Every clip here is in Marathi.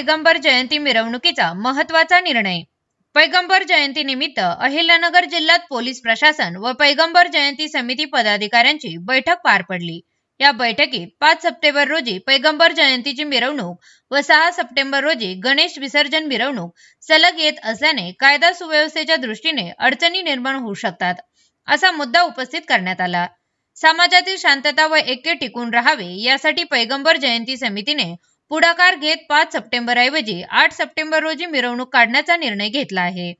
पैगंबर जयंती मिरवणुकीचा महत्त्वाचा निर्णय. पैगंबर जयंतीनिमित्त अहिल्यानगर जिल्ह्यात पोलीस प्रशासन व पैगंबर जयंती समिती पदाधिकाऱ्यांची बैठक पार पडली. या बैठकीत पाच सप्टेंबर रोजी पैगंबर जयंतीची मिरवणूक व सहा सप्टेंबर रोजी गणेश विसर्जन मिरवणूक सलग येत असल्याने कायदा सुव्यवस्थेच्या दृष्टीने अडचणी निर्माण होऊ शकतात असा मुद्दा उपस्थित करण्यात आला. समाजातील शांतता व ऐक्य टिकून राहावे यासाठी पैगंबर जयंती समितीने पुढाकार घेत पाच सप्टेंबर ऐवजी आठ सप्टेंबर रोजी मिरवणूक काढण्याचा निर्णय घेतला आहे.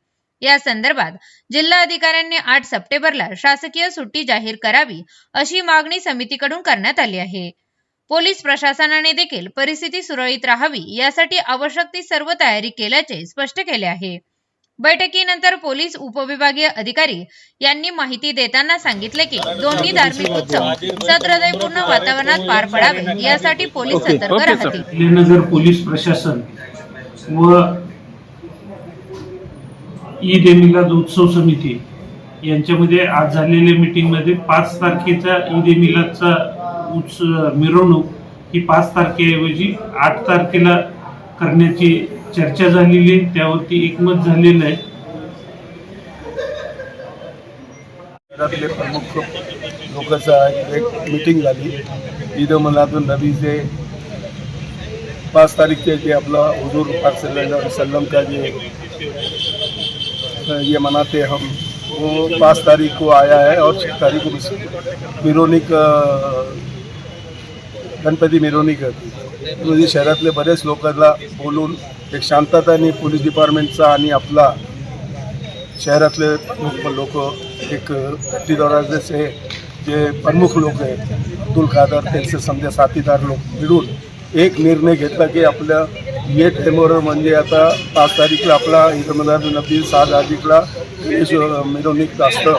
या संदर्भात जिल्हा अधिकाऱ्यांनी आठ सप्टेंबरला शासकीय सुट्टी जाहीर करावी अशी मागणी समितीकडून करण्यात आली आहे. पोलीस प्रशासनाने देखील परिस्थिती सुरळीत राहावी यासाठी आवश्यक ती सर्व तयारी केल्याचे स्पष्ट केले आहे. बैठकीनंतर पोलीस उपविभागीय अधिकारी यांनी माहिती देताना सांगितले की दोन्ही धार्मिक उत्सव सदहृदयपूर्ण वातावरणात पार पडावे यासाठी पोलीस सतर्क राहतील. अहिल्यानगर पोलीस प्रशासन व ईद ए मिलाद उत्सव समिती यांच्यामध्ये आज झालेल्या मीटिंगमध्ये पाच तारखेचा ईद ए मिलादचा उत्सव मिरवणूक ही पाच तारखेऐवजी आठ तारखेला करण्याची चर्चा झालेली आहे त्यावरती एकमत झालेलं आहे. शहरातले प्रमुख लोकांचा एक मीटिंग झाली. ईद मनातून नबीचे पाच तारीखचे जे आपला हजूर पाक सल्लल्लाहु का जे ये मनाते हम वो पाँच तारीख को आया है और छः तारीख को मिरोनिक गणपती मिरवणूक होती म्हणजे शहरातले बरेच लोकांना बोलून एक शांतता आणि पोलीस डिपार्टमेंटचा आणि आपला शहरातले लोक एक गट्टीद्वारा जे प्रमुख लोक आहेत अब्दुल खादर त्यांचे समजा साथीदार लोक मिळून एक निर्णय घेतला की आपल्या ये टेमोर म्हणजे आता पाच तारीखला आपला ईदमदार नबी सहा तारीखला गणेश मिरवणूक असतं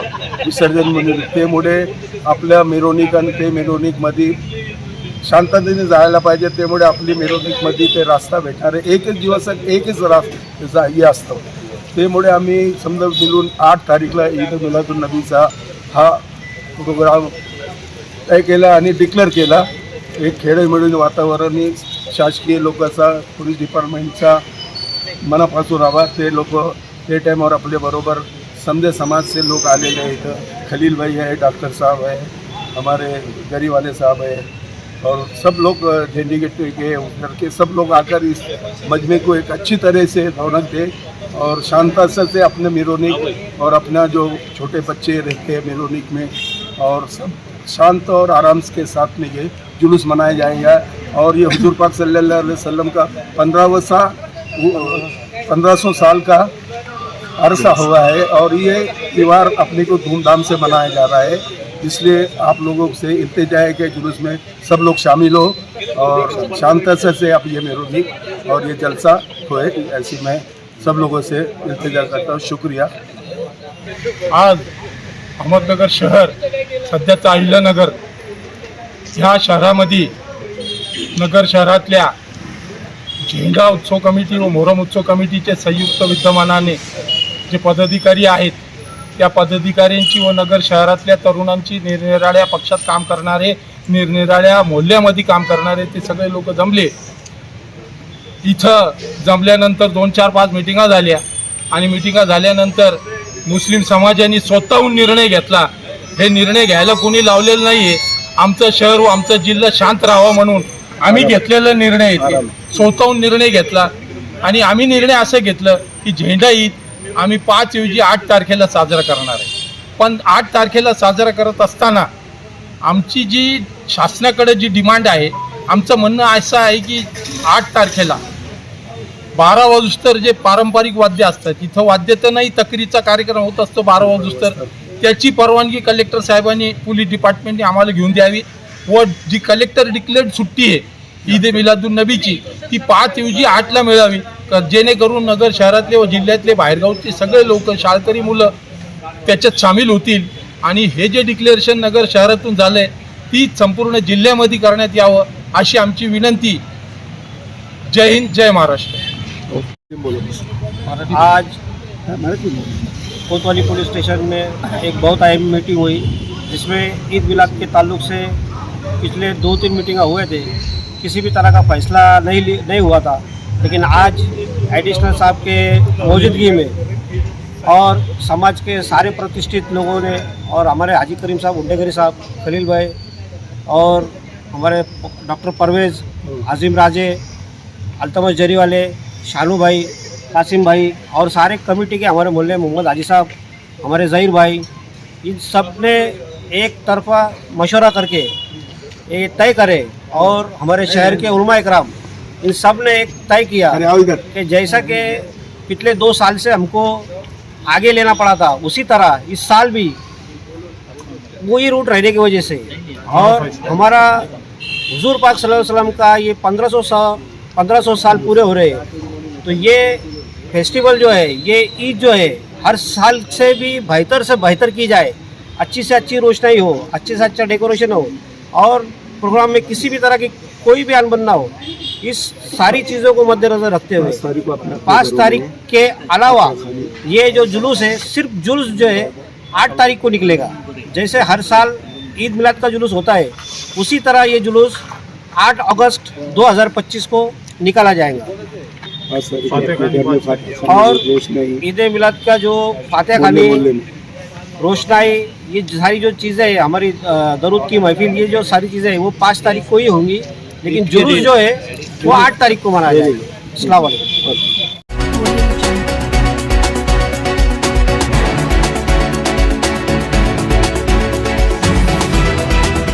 विसर्जन म्हणजे त्यामुळे आपल्या मिरवणूक आणि ते मिरवणूकमध्ये शांततेने जायला पाहिजे त्यामुळे आपली मिरवणूकमध्ये ते रास्ता भेटणार आहे एकच दिवस एकच रास्ता हे असतं. त्यामुळे आम्ही समजा मिळून आठ तारीखला ईद मिलादुल नबीचा हा प्रोग्राम तय केला आणि डिक्लेअर केला. एक खेळ मिळून वातावरण शासकीय लोकांचा पोलीस डिपार्टमेंटचा मनापासून हवा ते लोक ते टाईमावर आपल्याबरोबर समजे समाजचे लोक आलेले आहेत. इथं खलील भाई आहे डॉक्टर साहब आहे हमारे गरीवाले साहब आहे. और सब लोग डेलीगेट के उतर के, सब लोग आकर इस मजमे को एक अच्छी तरह से रौनक दे और शांता से अपने मेरोनिक और अपना जो छोटे बच्चे रहते हैं मेरोनिक में और सब शांत और आराम के साथ में ये जुलूस मनाया जाएगा। और ये हजूर पाक सल्लल्लाहु अलैहि वसल्लम का पंद्रह सा पंद्रह सौ साल का अरसा हुआ है और ये त्यौहार अपने को धूमधाम से मनाया जा रहा है। इसलिए आप लोगों से इल्तजा है कि जुलूस में सब लोग शामिल हो और शांत से आप ये मेहरबानी और ये जलसा होए ऐसी मैं सब लोगों से इल्तजा करता हूँ। शुक्रिया। आज अहमदनगर शहर सध्याचं अहिल्यानगर ह्या शहरामध्ये नगर शहरातल्या झेंडा उत्सव कमिटी व मोहरम उत्सव कमिटीचे संयुक्त विद्यमानाने जे पदाधिकारी आहेत त्या पदाधिकाऱ्यांची व नगर शहरातल्या तरुणांची निरनिराळ्या पक्षात काम करणारे निरनिराळ्या मोहल्ल्यामध्ये काम करणारे ते सगळे लोक जमले. इथं जमल्यानंतर दोन चार पाच मिटिंगा झाल्या आणि मिटिंगा झाल्यानंतर मुस्लिम समाजाने स्वतःहून निर्णय घेतला. हे निर्णय घ्यायला कोणी लावलेलं नाही आहे आमचं शहर व आमचा जिल्हा शांत राहावा म्हणून आम्ही घेतलेला निर्णय. स्वतःहून निर्णय घेतला. आणि आम्ही निर्णय असं घेतलं की झेंडा ईद आम्ही पाच ऐवजी आठ तारखेला साजरा करणार आहे. पण आठ तारखेला साजरा करत असताना आमची जी शासनाकडे जी डिमांड आहे आमचं म्हणणं असं आहे की आठ तारखेला बारा वाजूस्तर जे पारंपरिक वाद्य असतात तिथं वाद्य तर नाही तकरीचा कार्यक्रम होत असतो बारा वाजूस्तर. त्याची परवानगी कलेक्टर साहेबांनी पोलीस डिपार्टमेंटने आम्हाला घेऊन द्यावी व जी कलेक्टर डिक्लेअर्ड सुट्टी आहे ईद ए मिलादुल नबीची. ती पाच ऐवजी आठला मिळावी. जेणेकरून नगर शहरातले व जिल्ह्यातले बाहेरगावचे सगळे लोक शाळकरी मुलं त्याच्यात सामील होतील. आणि हे जे डिक्लेरेशन नगर शहरातून झालं आहे ती संपूर्ण जिल्ह्यामध्ये करण्यात यावं अशी आमची विनंती. जय हिंद जय महाराष्ट्र. आज कोतवाली पुलिस स्टेशन में एक बहुत अहम मीटिंग हुई जिसमें ईद मिलाद के ताल्लुक से पिछले दो तीन मीटिंग हुए थे। किसी भी तरह का फैसला नहीं नहीं हुआ था। लेकिन आज एडिशनल साहब के मौजूदगी में और समाज के सारे प्रतिष्ठित लोगों ने और हमारे हाजी करीम साहब उड्डेगरी साहब, खलील भाई और हमारे डॉक्टर परवेज़, आजिम राजे अल्तमश जरी वाले शानू भाई, कासिम भाई और सारे कमेटी के हमारे मोहल्ले मोहम्मद हाजी साहब, हमारे ज़हीर भाई, इन सबने एक तरफा मशवरा करके ये तय करे और हमारे शहर के उलमा इकराम इन सबने एक तय किया कि जैसा कि पिछले दो साल से हमको आगे लेना पड़ा था उसी तरह इस साल भी वही रूट रहने की वजह से। और हमारा हजूर पाक सल्लल्लाहु अलैहि वसल्लम का ये 1500 साल 1500 साल पूरे हो रहे हैं तो ये फेस्टिवल जो है ये ईद जो है हर साल से भी बेहतर से बेहतर की जाए अच्छी से अच्छी रोशनाई हो अच्छे से अच्छा डेकोरेशन हो और प्रोग्राम में किसी भी तरह की कोई भी अनबन ना हो इस सारी चीज़ों को मद्देनजर रखते हुए पाँच तारीख को अपना पाँच तारीख के अलावा ये जो जुलूस है सिर्फ़ जुलूस जो है आठ तारीख को निकलेगा। जैसे हर साल ईद मिलाद का जुलूस होता है उसी तरह ये जुलूस 8 अगस्त 2025 को निकाला जाएगा। और ईद मिलाद का जो फातह खानी रोशनाई ये सारी जो चीज़ें हैं हमारी दरूद की महफिल ये जो सारी चीज़ें हैं वो पाँच तारीख को ही होंगी लेकिन जुलूस जो है वो आठ तारीख को मनाया जाएगा। वालेकुम